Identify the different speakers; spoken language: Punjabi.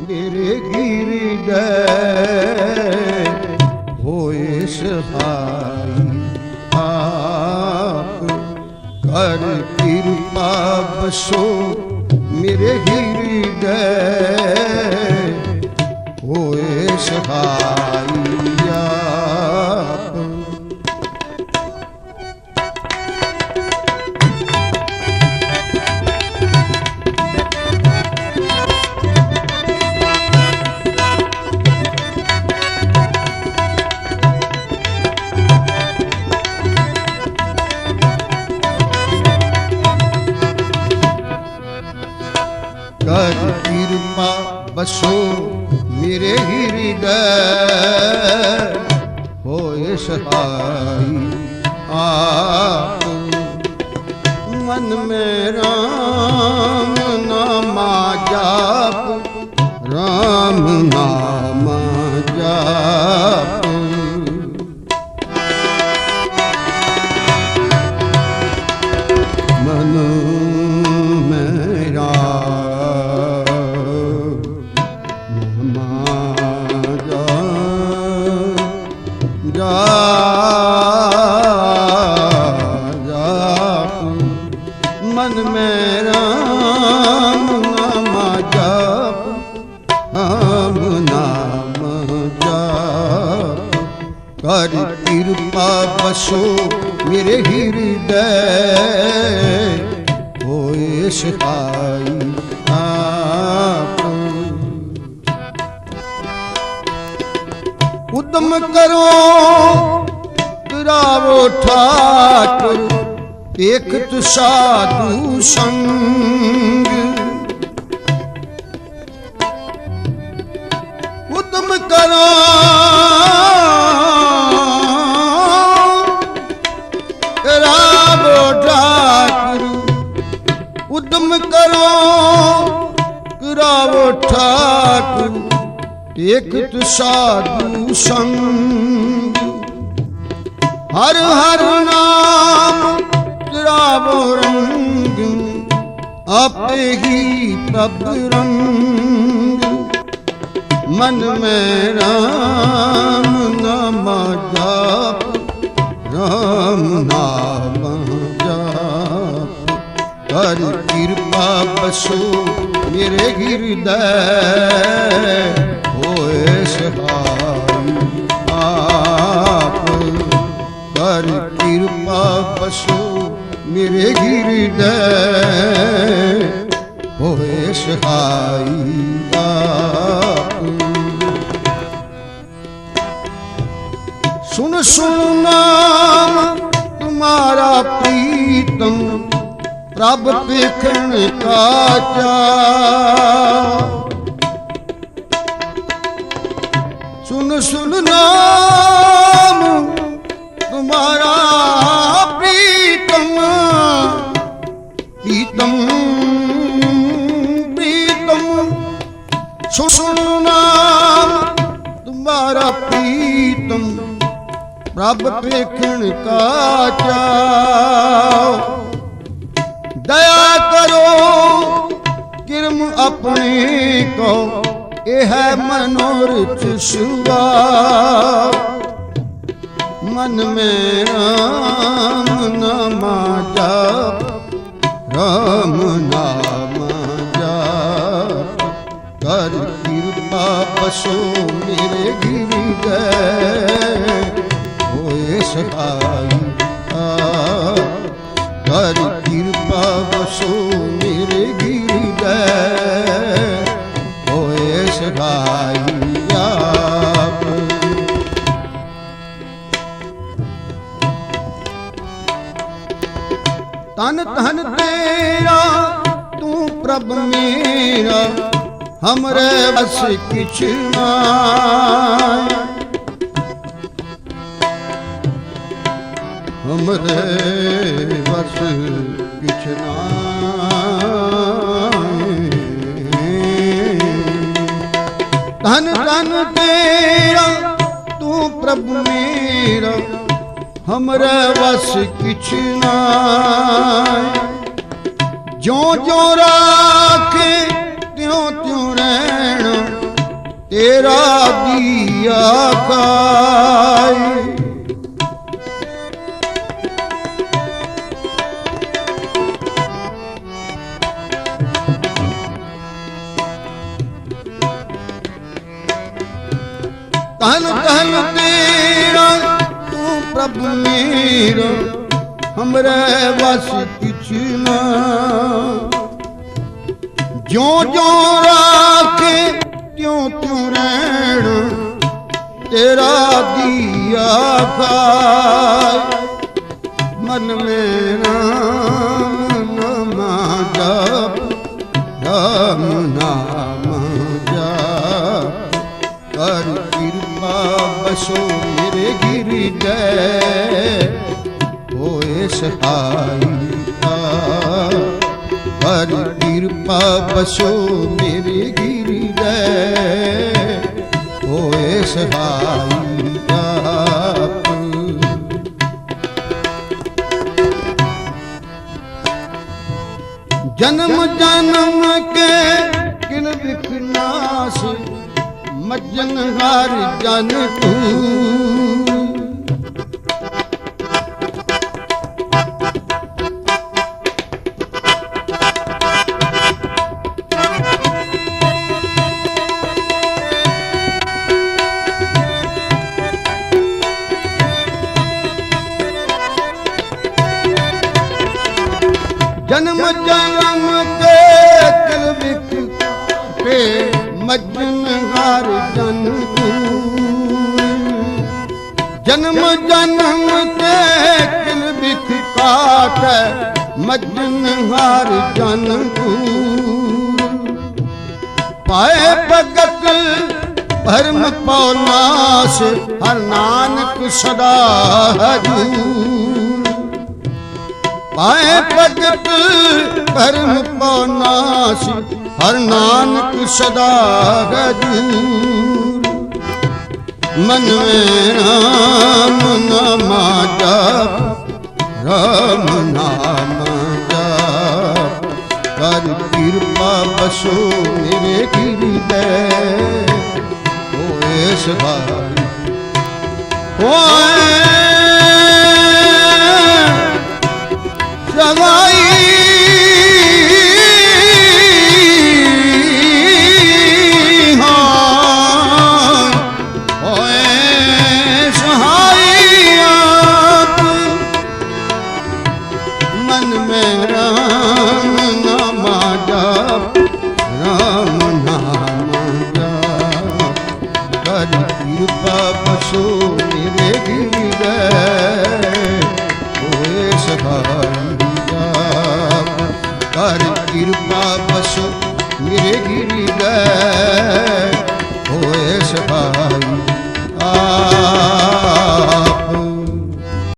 Speaker 1: ਮੇਰੇ ਹਿਰਦੈ ਹੋਏ ਸਹਾਈ ਆਪ ਕਰ ਕਿਰਪਾ ਬਸੋ ਮੇਰੇ ਹਿਰਦੈ ਹਿਰਦੈ ਹੋਏ ਸਹਾਈ ਆਪ ਮਨ ਮੇਰਾ ਕਰ ਕਿਰਪਾ ਬਸੋ ਮੇਰੇ ਹਿਰਦੈ। ਹੋਏ ਸਹਾਈ ਆਪ ਉਦਮ ਕਰੋ, ਰਾਵੋ ਠਾਕੁਰ ਦੇਖਤ ਸਾਧੂ ਸੰਗ। ਉਦਮ ਕਰੋ ਦੇਖਤ ਸਾਧੂ ਸੰਗ। ਹਰ ਹਰ ਨਾਮ ਤਰਾਵੋ ਰੰਗ, ਆਪੇ ਹੀ ਪ੍ਰਭ ਰੰਗ। ਮਨ ਮੈਂ ਰਾਮ ਨਾਮ ਜਾਪ, ਰਾਮ ਨਾਮ ਜਾਪ। ਕਰ ਕਿਰਪਾ ਬਸੋ ਮੇਰੇ ਹਿਰਦੈ ਸਹਾਈ ਆਪ ਕਰ ਕਿਰਪਾ ਬਸੋ ਮੇਰੇ ਗਿਰਦੇ ਹੋਏ ਸਹਾਈ ਆਪ ਸੁਨ ਸੁਨ ਨਾਮ ਤੁਮਾਰਾ ਪ੍ਰੀਤਮ ਪ੍ਰਭ ਪੇਖਣ ਕਾ ਚਾ ਸੁਨ ਨਾਮ ਪ੍ਰੀਤਮ ਪ੍ਰੀਤਮ ਪ੍ਰੀਤਮ। ਸੁਨ ਨਾਮ ਪ੍ਰੀਤਮ ਰੱਬ ਵੇਖਣ ਕਾ ਚਾਓ ਹੈ ਮਨੋਰਥ ਸੁਵਾ ਮਨ ਮੇ ਰਾਮ ਨਾਮਾ ਜਪ ਰਾਮ ਨਾਮ ਜਪ ਕਰ ਕਿਰਪਾ ਬਸੋ ਮੇਰੇ ਗਿਰ ਗਏ ਹੋਏ ਸਹਾਈ ਕਰ ਕਿਰਪਾ ਬਸੋ ਮੇਰੇ ਗਿਰ ਗਏ ਹੋਏ ਆਪ ਤਨ ਤਨ ਤੇਰਾ, ਤੂੰ ਪ੍ਰਭ ਮੇਰਾ, ਹਮਰੇ ਬਸ ਕਿਛ ਨਾ। ਹਮਰੇ ਬਸ ਕਿਛ ਨਾ। ਧਨ ਧਨ ਤੇਰਾ ਤੂੰ ਪ੍ਰਭ ਮੇਰਾ। ਹਮਰੇ ਵਸ ਕਿਛ ਨਾ ਜੋ ਜੋ ਰਾਖੇ ਤਨ ਤਨ ਤੇਰਾ, ਤੂੰ ਪ੍ਰਭ ਮੇਰਾ, ਹਮਰੇ ਵਸ ਕਿਛ ਨਾ। ਜਿਉ ਜਿਉ ਰਾਖੇ, ਤਿਉ ਤਿਉ ਰਹਿਣ, ਤੇਰਾ ਦੀਆ ਖਾਏ। ਮਨ ਮੇਰਾ ਸੋ ਮੇਰੇ ਗਿਰਜੈ ਹੋਏ ਸਹਾਇਤਾ ਕਰ ਕਿਰਪਾ ਬਸੋ ਮੇਰੇ ਗਿਰਜੈ ਹੋਏ ਸਹਾਈ ਮੱਜਨ ਹਰ ਜਨ ਤੂੰ। ਜਨਮ ਜਨਮ ਕੇ ਕਿਲ ਵਿਖ ਪੇ ਮੱਜਨ ਹਰ ਜਨ ਤੂੰ ਜਨਮ ਜਨਮ ਕੇ ਕਿਲ ਵਿਖ ਕਾਟ, ਮੱਜਨ ਹਰ ਜਨ ਤੂੰ ਪਾਏ ਭਗਤ ਭਰਮ ਪਉ ਨਾਸ, ਹਰ ਨਾਨਕ ਸਦਾ ਹਜੂਰ ਪਾਏ ਭਗਤ ਭਰਮ ਪਉ ਨਾਸ ਹਰ ਨਾਨਕ ਸਦਾ ਹਜੂਰ ਮਨ ਮੇ ਹੋਏ ਸਹਾਈ